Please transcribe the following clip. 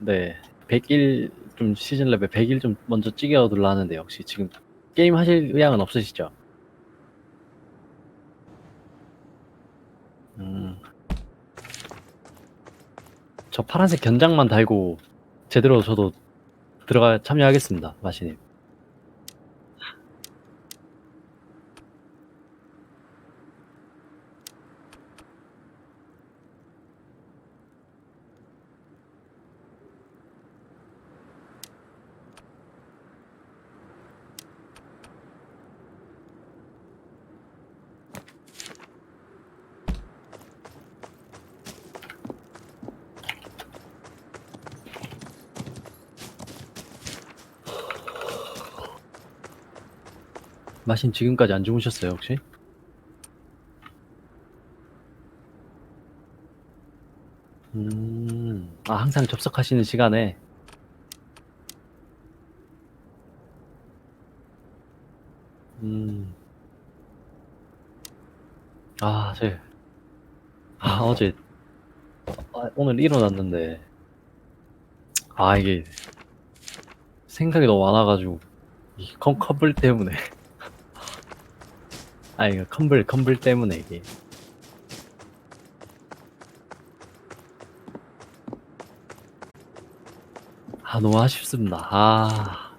네. 100일 좀 시즌 레벨 100일 좀 먼저 찍어 둘라 하는데 혹시 지금 게임 하실 의향은 없으시죠? 음. 저 파란색 견장만 달고 제대로 저도 들어가 참여하겠습니다, 마시님. 마신 지금까지 안 주무셨어요, 혹시? 음, 아, 항상 접속하시는 시간에. 음. 아, 제, 아, 어제, 아, 오늘 일어났는데, 아, 이게, 생각이 너무 많아가지고, 이 컴, 컴블 때문에. 아, 이거 컴블, 컴블 때문에 이게. 아, 너무 아쉽습니다. 아.